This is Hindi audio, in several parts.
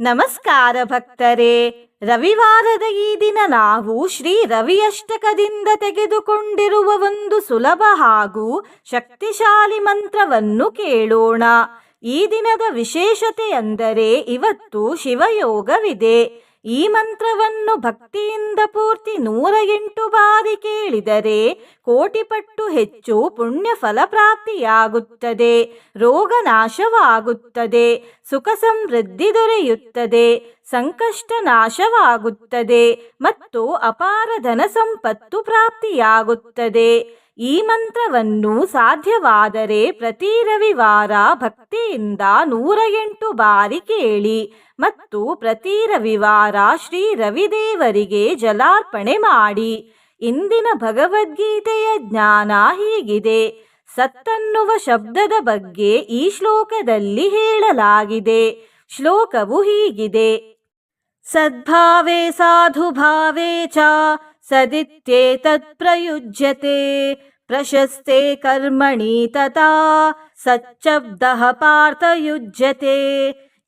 ನಮಸ್ಕಾರ ಭಕ್ತರೇ. ರವಿವಾರದ ಈ ದಿನ ನಾವು ಶ್ರೀ ರವಿಯಷ್ಟಕದಿಂದ ತೆಗೆದುಕೊಂಡಿರುವ ಒಂದು ಸುಲಭ ಹಾಗೂ ಶಕ್ತಿಶಾಲಿ ಮಂತ್ರವನ್ನು ಕೇಳೋಣ. ಈ ದಿನದ ವಿಶೇಷತೆ ಅಂದರೆ ಇವತ್ತು ಶಿವಯೋಗವಿದೆ. ಈ ಮಂತ್ರವನ್ನು ಭಕ್ತಿಯಿಂದ ಪೂರ್ತಿ ನೂರ ಎಂಟು ಬಾರಿ ಕೇಳಿದರೆ ಕೋಟಿ ಪಟ್ಟು ಹೆಚ್ಚು ಪುಣ್ಯ ಫಲಪ್ರಾಪ್ತಿಯಾಗುತ್ತದೆ ರೋಗ ನಾಶವಾಗುತ್ತದೆ ಸುಖ ಸಮೃದ್ಧಿ ದೊರೆಯುತ್ತದೆ ಸಂಕಷ್ಟ ನಾಶವಾಗುತ್ತದೆ ಮತ್ತು ಅಪಾರ ಧನ ಸಂಪತ್ತು ಪ್ರಾಪ್ತಿಯಾಗುತ್ತದೆ. ಈ ಮಂತ್ರವನ್ನು ಸಾಧ್ಯವಾದರೆ ಪ್ರತಿ ರವಿವಾರ ಭಕ್ತಿಯಿಂದ ನೂರ ಎಂಟು ಬಾರಿ ಕೇಳಿ ಮತ್ತು ಪ್ರತಿ ರವಿವಾರ ಶ್ರೀ ರವಿದೇವರಿಗೆ ಜಲಾರ್ಪಣೆ ಮಾಡಿ. ಇಂದಿನ ಭಗವದ್ಗೀತೆಯ ಜ್ಞಾನ ಹೀಗಿದೆ. ಸತ್ತನ್ನುವ ಶಬ್ದದ ಬಗ್ಗೆ ಈ ಶ್ಲೋಕದಲ್ಲಿ ಹೇಳಲಾಗಿದೆ. ಶ್ಲೋಕವು ಹೀಗಿದೆ. ಸದ್ಭಾವೇ ಸಾಧುಭಾವೇ ಚ ಪ್ರಯುಜ್ಯತೆ ಪ್ರಶಸ್ತೆ ಕರ್ಮಣಿ ತಥಾ ಸಚ್ಚಬ್ದಃ ಪಾರ್ಥಯುಜ್ಯತೆ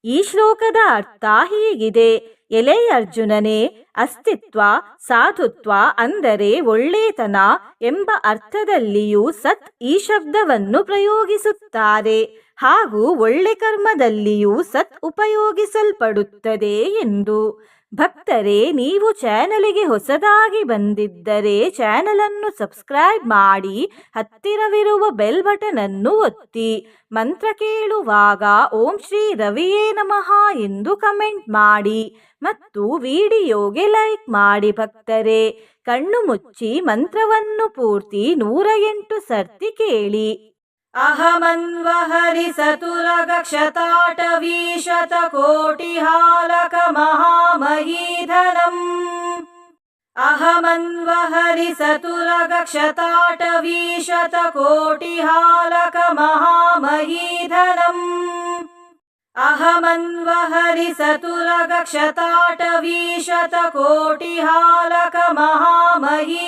ಈ ಶ್ಲೋಕದ ಅರ್ಥ ಹೀಗಿದೆ. ಎಲೆ ಅರ್ಜುನನೇ, ಅಸ್ತಿತ್ವ, ಸಾಧುತ್ವ ಅಂದರೆ ಒಳ್ಳೇತನ ಎಂಬ ಅರ್ಥದಲ್ಲಿಯೂ ಸತ್ ಈ ಶಬ್ದವನ್ನು ಪ್ರಯೋಗಿಸುತ್ತಾರೆ. ಹಾಗೂ ಒಳ್ಳೆ ಕರ್ಮದಲ್ಲಿಯೂ ಸತ್ ಉಪಯೋಗಿಸಲ್ಪಡುತ್ತದೆ ಎಂದು. ಭಕ್ತರೇ, ನೀವು ಚಾನಲಿಗೆ ಹೊಸದಾಗಿ ಬಂದಿದ್ದರೆ ಚಾನಲನ್ನು ಸಬ್ಸ್ಕ್ರೈಬ್ ಮಾಡಿ, ಹತ್ತಿರವಿರುವ ಬೆಲ್ ಬಟನ್ ಅನ್ನು ಒತ್ತಿ. ಮಂತ್ರ ಕೇಳುವಾಗ ಓಂ ಶ್ರೀ ರವಿಯೇ ನಮಃ ಎಂದು ಕಮೆಂಟ್ ಮಾಡಿ ಮತ್ತು ವಿಡಿಯೋಗೆ ಲೈಕ್ ಮಾಡಿ ಭಕ್ತರೇ. ಕಣ್ಣು ಮುಚ್ಚಿ ಮಂತ್ರವನ್ನು ಪೂರ್ತಿ ನೂರ ಎಂಟು ಸರ್ತಿ ಕೇಳಿ. अहमन्वहरिसतुरगक्षताटवीशतकोटिहालकमहामहीधनम्। अहमन्वहरिसतुरगक्षताटवीशतकोटिहालकमहामहीधनम्। अहमन्वहरिसतुरगक्षताटवीशतकोटिहालकमहामही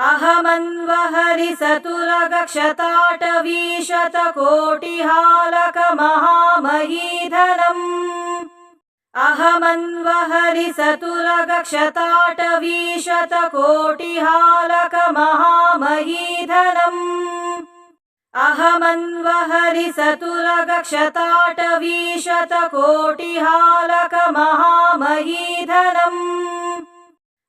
अहमन्वहरिसतुरगक्षताटवीशतकोटिहालकमहामहीधनम्। अहमन्वहरिसतुरगक्षताटवीशतकोटिहालकमहामहीधनम्। अहमन्वहरिसतुरगक्षताटवीशतकोटिहालकमहामहीधनम्।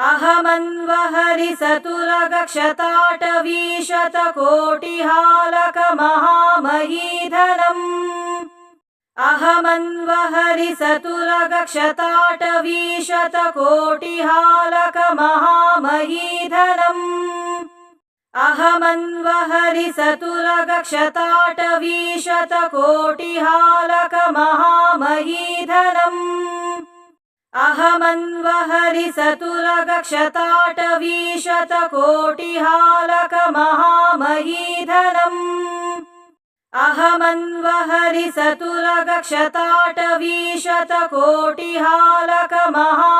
अहमन्वहरिसतुरगक्षताटवीशतकोटिहालकमहामहीधनम्। अहमन्वहरिसतुरगक्षताटवीशतकोटिहालकमहामहीधनम्। अहमन्वहरिसतुरगक्षताटवीशतकोटिहालकमहामहीधनम्। अहमन्वहरिसतुरगक्षताटवीशतकोटिहालकमहामहीधनम्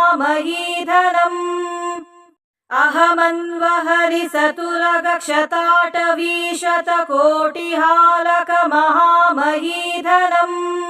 अहमन्वहरिसतुरगक्षताटवीशतकोटिहालकमहामहीधनम् अहमन्वहरिसतुरगक्षताटवीशतकोटिहालकमहामहीधनम्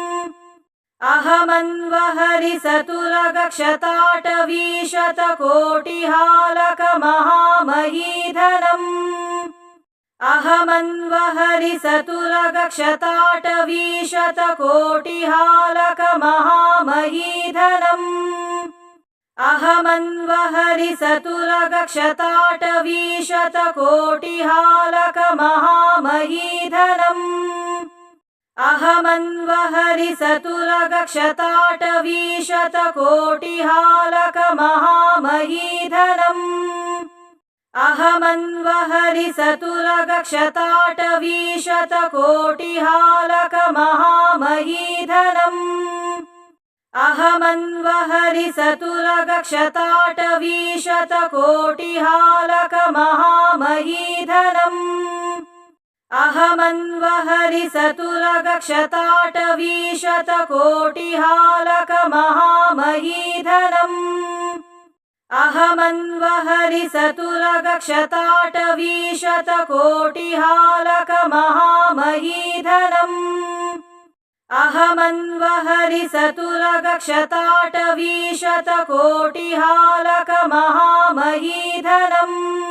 अहमन्वहरि सतुलगक्षताटवीशतकोटिहालकमहामहीधनम् अहमन्वहरि सतुलगक्षताटवीशतकोटिहालकमहामहीधनम् अहमन्वहरि सतुलगक्षताटवीशतकोटिहालकमहामहीधनम् अहमन्वहरिसतुरगक्षताटवीशतकोटिहालकमहामहीधनम्। अहमन्वहरिसतुरगक्षताटवीशतकोटिहालकमहामहीधनम्। अहमन्वहरिसतुरगक्षताटवीशतकोटिहालकमहामहीधनम्। अहमन्वहरि सतुलगक्षताटवीशतकोटिहालकमहामहीधनम् अहमन्वहरि सतुलगक्षताटवीशतकोटिहालकमहामहीधनम् अहमन्वहरि सतुलगक्षताटवीशतकोटिहालकमहामहीधनम्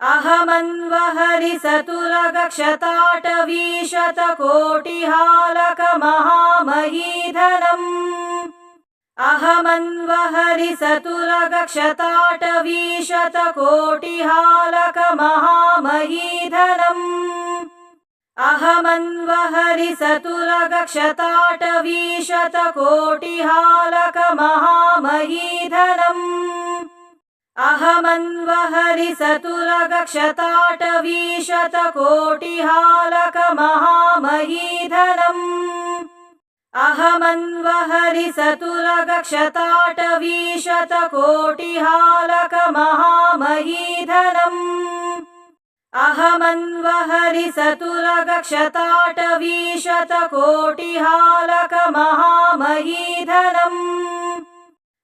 अहमन्वहरि शतुरकक्षताटविशतकोटिहालकमहामहीधरम् अहमन्वहरि अहमन्वहरिसतुरगक्षताटवीशतकोटिहालकमहामहीधनम् अहमन्वहरिसतुरगक्षताटवीशतकोटिहालकमहामहीधनम् अहमन्वहरिसतुरगक्षताटवीशतकोटिहालकमहामहीधनम् अहमन्वहरिसतुलगक्षताटवीशतकोटिहालकमहामहीधनम् अहमन्वहरिसतुलगक्षताटवीशतकोटिहालकमहामहीधनम् अहमन्वहरिसतुलगक्षताटवीशतकोटिहालकमहामहीधनम्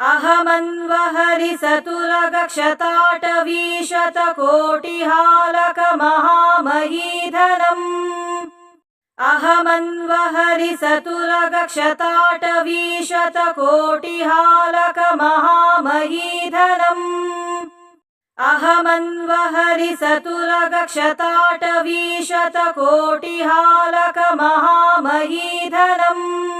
अहमन्वहरिसतुरगक्षताटवीशतकोटिहालकमहामहीधनम् अहमन्वहरिसतुरगक्षताटवीशतकोटिहालकमहामहीधनम् अहमन्वहरिसतुरगक्षताटवीशतकोटिहालकमहामहीधनम्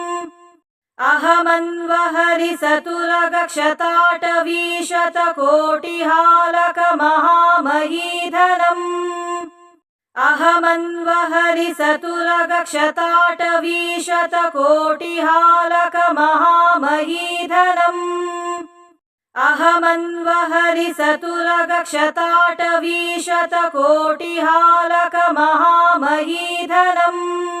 अहमन्वहरिसतुरगक्षताटवीशतकोटिहालकमहामहीधनम्। अहमन्वहरिसतुरगक्षताटवीशतकोटिहालकमहामहीधनम्। अहमन्वहरिसतुरगक्षताटवीशतकोटिहालकमहामहीधनम्। अहमन्वहरिसतुरगक्षताटवीशतकोटिहालकमहामहीधनम् अहमन्वहरिसतुरगक्षताटवीशतकोटिहालकमहामहीधनम् अहमन्वहरिसतुरगक्षताटवीशतकोटिहालकमहामहीधनम्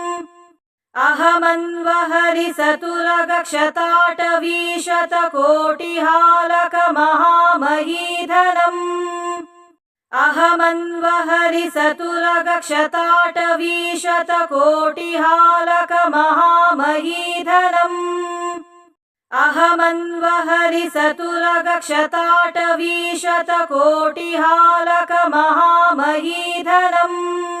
अहमन्वहरिसतुरगक्षताटवीशतकोटिहालकमहामहीधनम् अहमन्वहरिसतुरगक्षताटवीशतकोटिहालकमहामहीधनम् अहमन्वहरिसतुरगक्षताटवीशतकोटिहालकमहामहीधनम्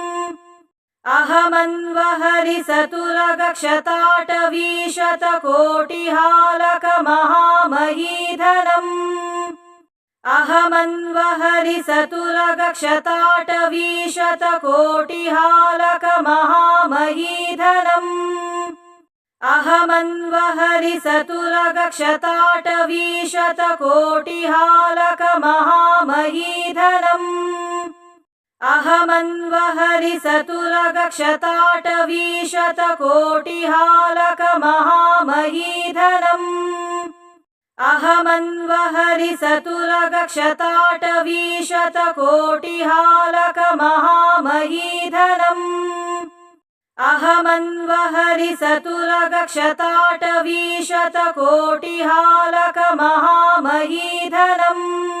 अहमन्वहरिसतुरगक्षताटवीशतकोटिहालकमहामहीधनम् अहमन्वहरिसतुरगक्षताटवीशतकोटिहालकमहामहीधनम् अहमन्वहरिसतुरगक्षताटवीशतकोटिहालकमहामहीधनम् अहमन्वहरि सतुलगक्षताटवीशतकोटिहालकमहामहीधनम् अहमन्वहरि सतुलगक्षताटवीशतकोटिहालकमहामहीधनम् अहमन्वहरि सतुलगक्षताटवीशतकोटिहालकमहामहीधनम्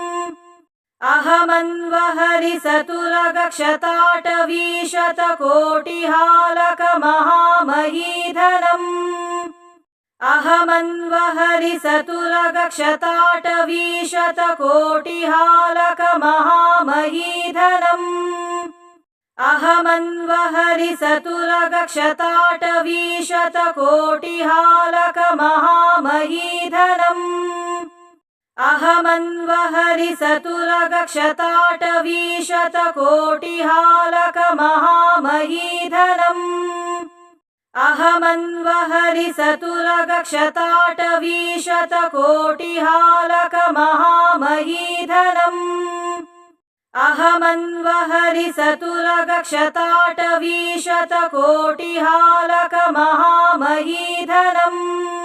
अहमन्वहरिसतुरगक्षताटवीशतकोटिहालकमहामहीधनम् अहमन्वहरिसतुरगक्षताटवीशतकोटिहालकमहामहीधनम् अहमन्वहरिसतुरगक्षताटवीशतकोटिहालकमहामहीधनम् अहमन्वहरिसतुरगक्षताटवीशतकोटिहालकमहामहीधनम् अहमन्वहरिसतुरगक्षताटवीशतकोटिहालकमहामहीधनम् अहमन्वहरिसतुरगक्षताटवीशतकोटिहालकमहामहीधनम् अहमन्वहरिसतुरगक्षताटवीशतकोटिहालकमहामहीधनम्। अहमन्वहरिसतुरगक्षताटवीशतकोटिहालकमहामहीधनम्। अहमन्वहरिसतुरगक्षताटवीशतकोटिहालकमहामहीधनम्।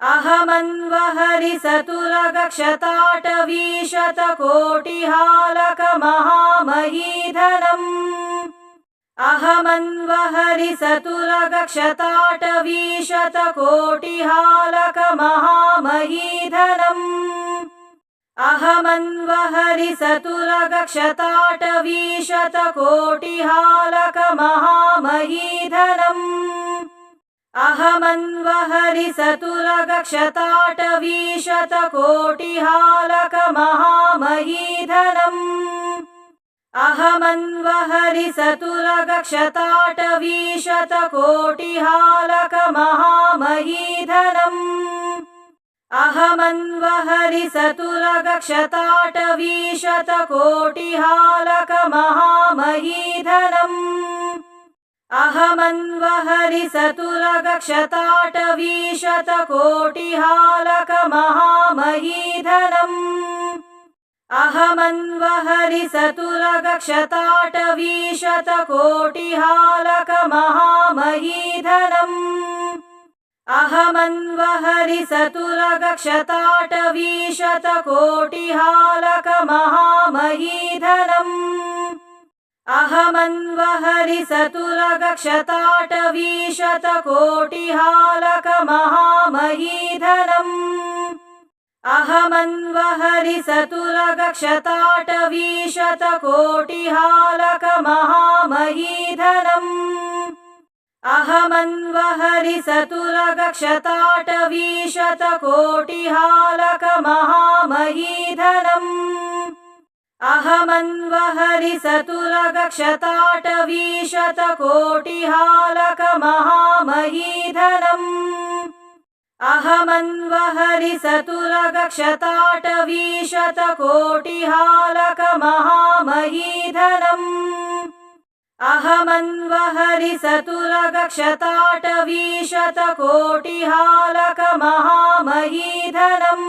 अहमन्वहरिसतुरगक्षताटवीशतकोटिहालकमहामहीधनम् अहमन्वहरिसतुरगक्षताटवीशतकोटिहालकमहामहीधनम् अहमन्वहरिसतुरगक्षताटवीशतकोटिहालकमहामहीधनम् अहमन्वहरिसतुरगक्षताटवीशतकोटिहालकमहामहीधनम्। अहमन्वहरिसतुरगक्षताटवीशतकोटिहालकमहामहीधनम्। अहमन्वहरिसतुरगक्षताटवीशतकोटिहालकमहामहीधनम् अहमन्वहरिसतुलगक्षताटवीशतकोटिहालकमहामहीधनम् अहमन्वहरिसतुलगक्षताटवीशतकोटिहालकमहामहीधनम् अहमन्वहरिसतुलगक्षताटवीशतकोटिहालकमहामहीधनम् कोटिहालक अहमन्वहरिसतुरगक्षताटवीशतकोटिहालकमहामहीधनम् अहमन्वहरिसतुरगक्षताटवीशतकोटिहालकमहामहीधनम् अहमन्वहरिसतुरगक्षताटवीशतकोटिहालकमहामहीधनम् अहमन्वहरिसतुलगक्षताटवीशतकोटिहालकमहामहीधनम् अहमन्वहरिसतुलगक्षताटवीशतकोटिहालकमहामहीधनम् अहमन्वहरिसतुलगक्षताटवीशतकोटिहालकमहामहीधनम् महामहीधरम्